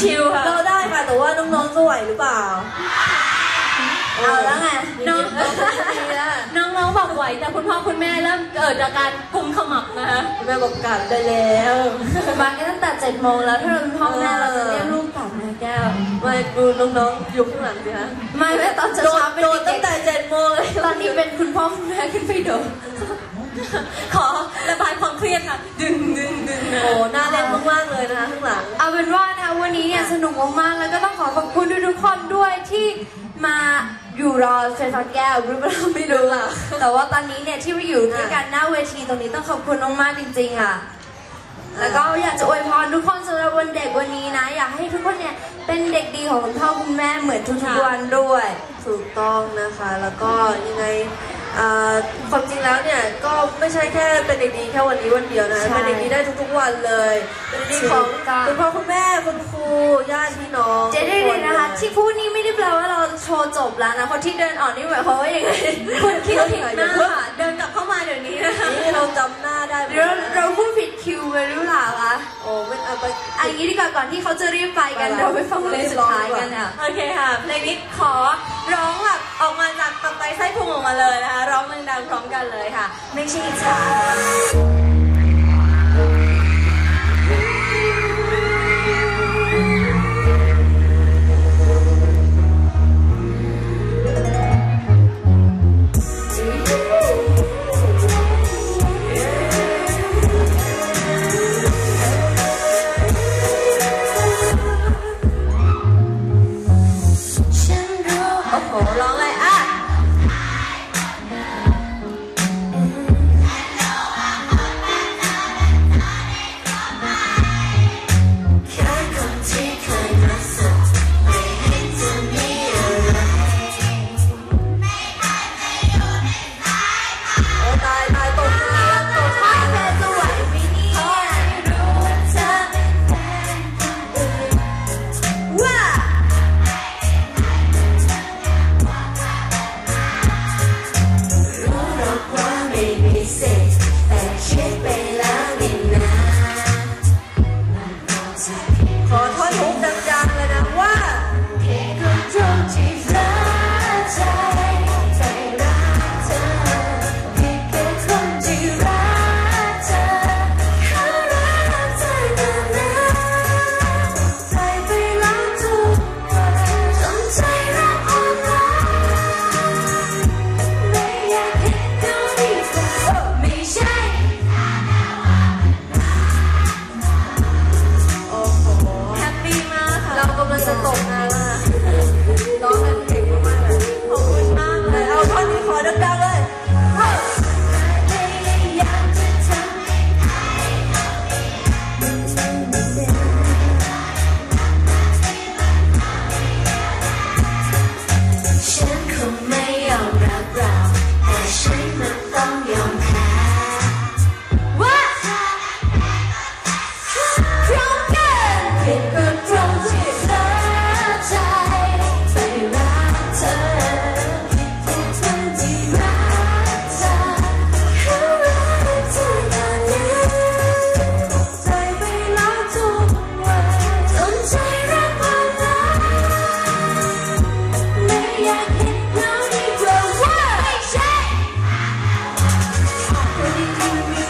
ชิวๆค่ะ เราได้ค่ะแต่ว่าน้องๆจะไหวหรือเปล่าเอาแล้วไงน้องดีแล้วน้องๆบอกไหวแต่คุณพ่อคุณแม่เริ่มเกิดจากการกุมขมับนะคะแม่บอกกลับได้แล้วมากันตั้งแต่เจ็ดโมงแล้วถ้าเราเป็นพ่อแม่เราจะเรียกลูกกลับนะแก้วไม่ดูน้องๆอยู่ข้างหลังสิคะไม่แม่ตอนโดเช้านๆเป็นโดนเด็ตั้กงแต่เจ็ดโมงเลยๆตอนนี้เป็นคุณพ่อคุณแม่ขึ้นไปโดน ขอระบายความเครียดค่ะ ดึงดึงดึงนะโอ้น่าเล่นมากๆเลยนะคะข้างหลัง เอาเป็นว่านะคะวันนี้เนี่ยสนุกมากๆ แล้วก็ต้องขอขอบคุณทุกๆคนด้วยที่มาอยู่รอเฟรนด์แก้วหรือเปล่าไม่รู้อะแต่ว่าตอนนี้เนี่ยที่เราอยู่ด้วยกันหน้าเวทีตรงนี้ต้องขอบคุณมากๆจริงๆอะ แล้วก็อยากจะอวยพรทุกคนสำหรับวันเด็กวันนี้นะ อยากให้ทุกคนเนี่ยเป็นเด็กดีของคุณพ่อคุณแม่เหมือนทุกๆวันด้วย ถูกต้องนะคะ แล้วก็ยังไง อ่าความจริงแล้วเนี่ยก็ไม่ใช่แค่เป็นเด็กดีแค่วันนี้วันเดียวนะใช่เป็นเด็กดีได้ทุกๆวันเลยเป็นเด็กดีของถูกต้อง คุณพ่อคุณแม่คุณครูญาติพี่น้องเจ๊ได้ทุกเลยนะคะเลยที่พูดนี่ ชว์จบแล้วนะคนที่เดินออกนี่หมายความว่ายังไงคุณคิดผิดหน้าค่ะเดินกลับเข้ามาเดี๋ยวนี้นะคะนี่เราจำหน้าได้หมดหรือเรานะเราพูดผิดคิวไปหรือเปล่าคะโอ้ไม่เอาไปอันนี้ดีกว่าก่อนที่เขาจะรีบไปกันไปละเราไปฟังเพลงสุดท้ายกันอะโอเคค่ะเพลงนี้ขอร้องแบบออกมาจากตับไตไส้พุงออกมาเลยนะคะร้องดังๆพร้อมกันเลยค่ะ ไม่ใช่อิจฉา That's it.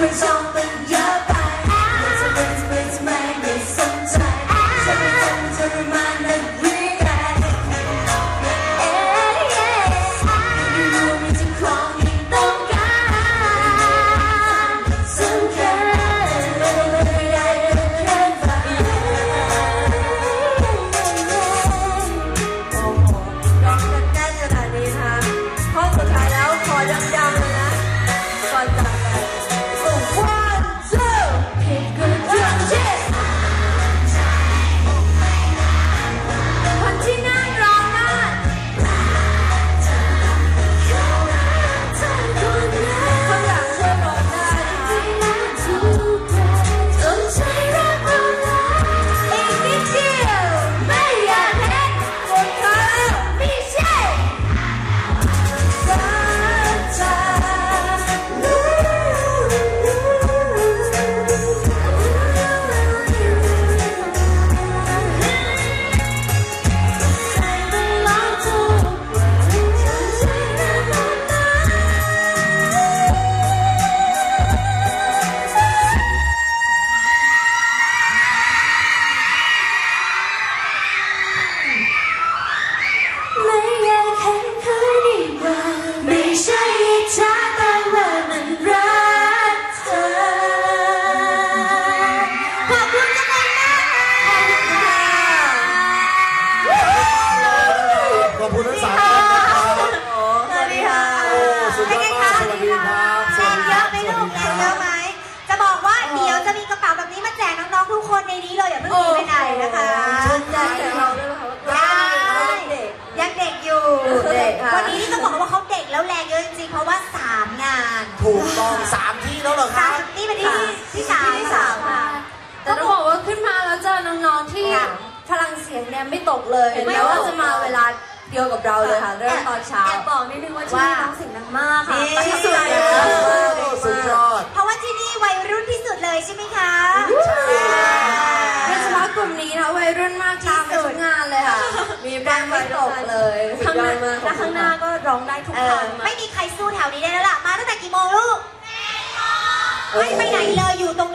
difference on the สียงเนี่ยไม่ตกเลยไม่แม้ว่าตกจะมาเวลาเดียวกับเราเลยค่ะเริ่มตอนเช้าแอบบอกนิดนึงว่าที่นี่น้องเสียงดังมากค่ะนี่ที่สุดเลยเอนะอสุดยอดเพราะว่าที่นี่วัยรุ่นที่สุดเลยใช่ไหมคะโดยเฉพาะกลุ่มนี้นะวัยรุ่นมากตามไปทุกงานเลยค่ะ มีแบงไม่ตกเลยสุข้าดงยหอน้าดมากและข้างหน้าก็ร้องได้ทุกเอคอรั้งไม่มีใครสู้แถวนี้ได้แล้วล่ะมาตั้งแต่กี่โมงลูกไม่ไปไหนเลยอยู่ตรง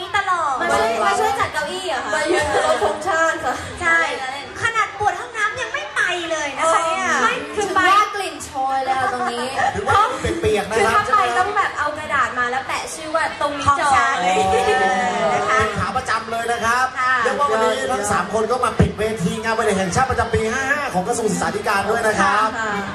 เลยนะครับค่ะเรียกว่าวันนี้ทั้ง 3 คนก็มาปิดเวทีงานวันเด็กแห่งชาติประจำปี 55 ของกระทรวงศึกษาธิการด้วยนะครับ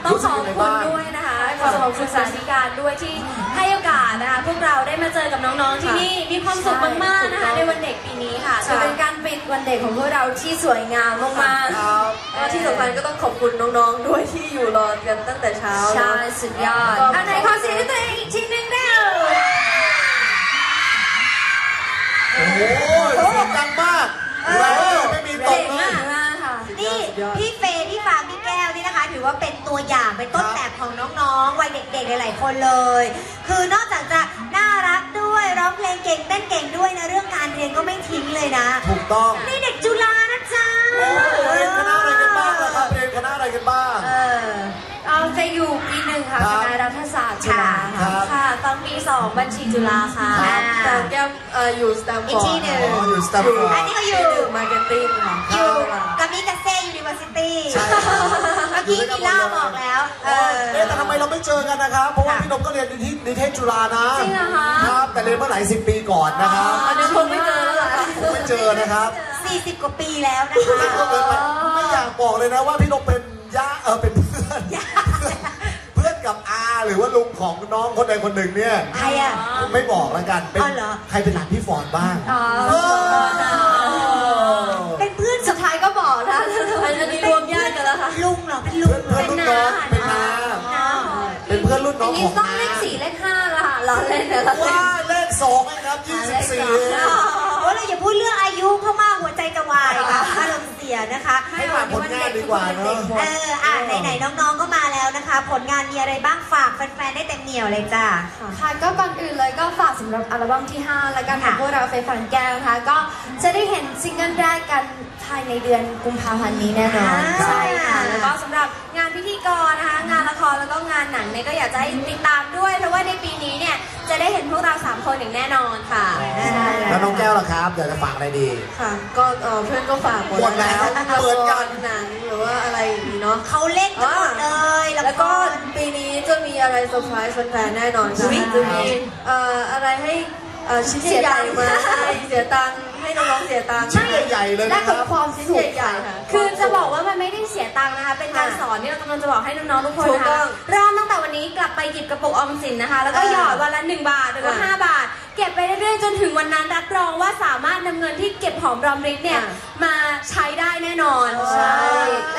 ต้องรู้ขสึกอบยังไงคุณบ้างด้วยนะคะขอบคุณศึกษาธิการด้วยที่ให้โอกาสนะคะพวกเราได้มาเจอกับน้องๆที่นี่มีความสุขมากๆนะคะในวันเด็กปีนี้ค่ะจะเป็นการปิดวันเด็กของพวกเราที่สวยงามมากครับก็ที่สำคัญก็ต้องขอบคุณน้องๆด้วยที่อยู่รอกันตั้งแต่เช้าๆเนใช่อะสุดยอดก็อันไหนขอเสียงให้ตัวเองอีกทีหนึงเร็ ว่าเป็นตัวอย่างเป็นต้นแบบของน้องๆวัยเด็กๆหลายๆคนเลย คือนอกจากจะน่ารักด้วยร้องเพลงเก่งเต้นเก่งด้วยนะเรื่องการเรียนก็ไม่ทิ้งเลยนะถูกต้องนี่เด็กจุฬานะจ๊ะโอ้เรียนคณะอะไรกันบ้างล่ะครับเรียนคณะอะไรกันบ้างเออเอาจะอยู่ปีหนึ่งค่ะครัคบณะรัฐศาสตร์จุฬาครัค่ะบค่ะตอนปีสองบัญชีจุฬาค่ะครับแต่แก้มเอ่ออยู่สแตมฟอีอกร์ที่ดหนึ่งอ๋ออยู่สแตมฟอร์อันดนี้ก็อยู่มาร์เก็ตติ้งค่ะอยู่กามิ กาเซ่ยูนิเวอร์ซิตี้ใช่ครับ เมื่อกี้มีเล่าบอกแล้ว เออ เอ๊ะแต่ทำไมเราไม่เจอกันนะครับ เพราะว่าพี่นมก็เรียนนิตินิเทศจุฬานะจริงเหรอคะ ครับ แต่เรียนเมื่อหลายสิบปีก่อนนะครับอันนี้คงไม่เจอแล้วล่ะค่ะคงไม่เจอนะครับ40 กว่าปีแล้วนะคะก็เลยไม่อยากบอกเลยนะว่าพี่นมเป็นย่าเออเป็นเพื่อน เพื่อนกับอาหรือว่าลุงของน้องคนใดคนหนึ่งเนี่ย ใครอะ ไม่บอกแล้วกัน เป็นอ๋อเหรอ ใครเป็นหลานพี่ฟอนบ้างอ๋อเออ เป็นเพื่อนรุ่นน้อัอนงนี้ของต้องน้าเลขสี่เลขห้าละค่ะเราเล่นเนี่ยเราเล่นว้าเลขสองเองครับยี่สิบสี่โอ้เราอย่าพูดเรื่องอายุเข้ามาหัวใจจะวายค่ะอารมณ์เสียนะคะให้ฝากผลงานดีกว่าเนอะเอออะไหนๆน้องๆก็มาแล้วนะคะ ผลงานมีอะไรบ้างฝากแฟนๆได้เต็มเหนียวเลยจ้า ค่ะก็ก่อนอื่นเลยก็ฝากสำหรับอัลบั้มที่ 5 และกันของค่ะพวกเราเฟยฝันแก้วนะคะ ก็จะได้เห็นซิงเกิลแรกกันภายในเดือนกุมภาพันธ์นี้แน่นอนอ่าใช่ค่ะ แล้วก็สำหรับงานพิธีกรนะคะ งานละครแล้วก็งานหนังเนี่ยก็อยากจะให้ติดตามด้วย เพราะว่าในปีนี้เนี่ยจะได้เห็นพวกเราสามคนอย่างแน้นอนค่ะใช่แล้วน้องแก้วล่ะครับอยากจะฝากอะไรดี ค่ะก็เอ่อเพื่อนก็ฝากหมดแล้วละคเปิดกันรหนังหรือว่าอะไรอย่างนี้เนาะ เขาเล่นกันหมดเลยละแล้วคก็รปีนี้จะมีอะไรเซอร์ไพรส์แฟนๆแน่นอนค่ะอุ๊ยจะมีเอ่ออะไรให้ เอ่อชิ้นใหญ่ๆมาให้เสียตังค์ให้น้องๆเสียตังค์ ชิ้นใหญ่ๆเลยและนะคกัรับบความชิ้นสุขใหญ่ๆค่ะ คือจะบอกว่ามันไม่ได้เสียตังค์นะคะ เป็นการสอนที่เรากำลังจะบอกให้น้องๆทุกคนถูกนะต้คะองเริ่มตั้งแต่วันนี้กลับไปหยิบกระปุกออมสินนะคะ แล้วก็เออหยอดวันละ 1 บาทหรือว่าอะ5บาทเก็บไปเรื่อยๆจนถึงวันนั้นรับรองว่าสามารถนำเงินที่เก็บหอมรอมริบเนี่ยอะมาใช้ได้แน่นอนใช่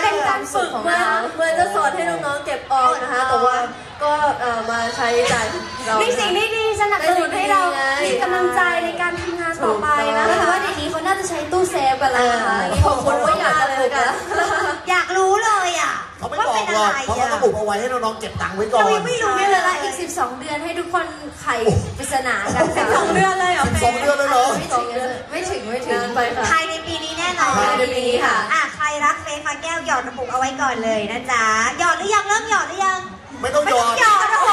เป็นการฝึกเหมือนมาเหมือนจะสอนให้น้องๆเก็บออมนะคะแต่ว่าก็เอ่อมาใช้จ่ายเราในสิ่งที่ดีสนับสนุนให้เราในสิ่งที่ดีไงมีกำลังใจในการทำงานต่อไปนะก็คะคือว่าเดี๋ยวนี้เขาน่าจะใช้ตู้เซฟกันแล้วนะคะขอบคุณว่าอยากจะปลุกนะอยากรู้เลยอะ เขาไม่ว่าบอกเป็นหรอะอกไรเพราะว่าอะเขาบุกเอาไว้ให้น้องๆเก็บตังค์ไว้ก่อนเรายังไม่รู้มีเวลาอีก 12 เดือนให้ทุกคนไขปริศนากันค่ะสองเดือนเลยเหรอสิบสองเดือนเลยเหรอไม่ถึงไม่ถึงไม่ถึงนานไปค่ะภายในปีนี้แน่นอนภายในปีนี้ค่ะอะใครรักเฟย์ฟ้าแก้วหยอดกระปุกเอาไว้ก่อนเลยนะจ๊ะหยอดหรือยังเริ่มหยอดหรือยัง ไม่ต้องหยอดหยอดโอ้โห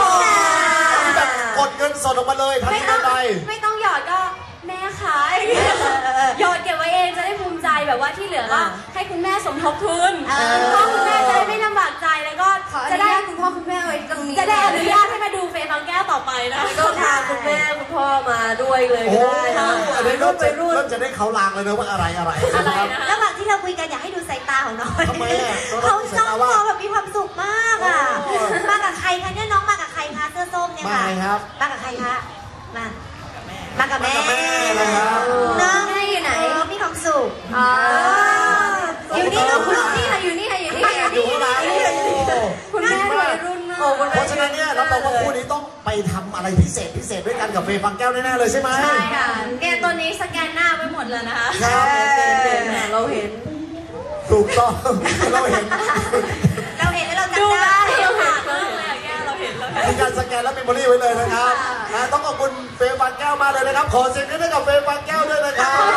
แบบกดเงินสดออกมาเลยทันไม่ทีต้ทัองนใดไม่ต้องหยอดก็แม่ขายหยอดเก็บไว้เองจะได้ภูมิใจ แบบว่าที่เหลือก็อ่าให้คุณแม่สมทบทุนเออพ่อคุณแม่จะได้ไม่ลำบากใจแล้วก็ขออจะนุได้ญาตคุณพ่อคุณแม่ไว้ตรงนี้จะได้อนุญาตให้มาดูเฟย์ฟังแก้วต่อไปนะ ก็พาคุณแม่คุณพ่อมาด้วยเลยโอ้ก็ได้โหค่ะอันไปนี้รุ่เริ่นมไปจะรุ่นเริ่มจะได้เขาลางเลยนะว่าอะไรอะไรอะไรนะครับนะ ระหว่างที่เราคุยกันอยากให้ดูสายตาของน้องทำไมอะเขาน้จ้อองงๆมองแบบมีความสุขมากอะ โอ้มากับใครคะเนี่ยน้องมากับใครคะเสื้อส้มเนี่ยมาค่ะไงครับมากับใครคะ มา มากับแม่มากับแม่นะครับ น้องแม่อยู่ไหนเมี ความสุขอ๋ออยู่นี่ลูกคุณนี่ค่ะอยู่นี่ค่ะอยู่นี่ค่ะอยู่ข้างหลังโอ้คุณแม่วัยรุ่นมากโอ้คุณเพแม่ราะฉะนั้นเนี่ยรับรองว่าคู่นี้ต้องไปทำอะไรพิเศษพิเศษด้วยกันกับเฟย์ฟังแก้วแน่ๆเลยใช่ไหมใช่ค่ะแกตัวนี้สแกนหน้าไว้หมดเลยนะคะครับเด่นๆค่ะเราเห็นถูกต้องเราเห็นเราเห็นแล้วเราจำได้เราเห็นมากเลยอะแก้วเราเห็นเราเห็นมีการสแกนและเมมโมรี่ไว้เลยนะครับนะต้องขอบคุณเฟย์ฟางแก้วมากเลยนะครับ ขอเสียงให้กับเฟย์ฟางแก้วด้วยนะครับ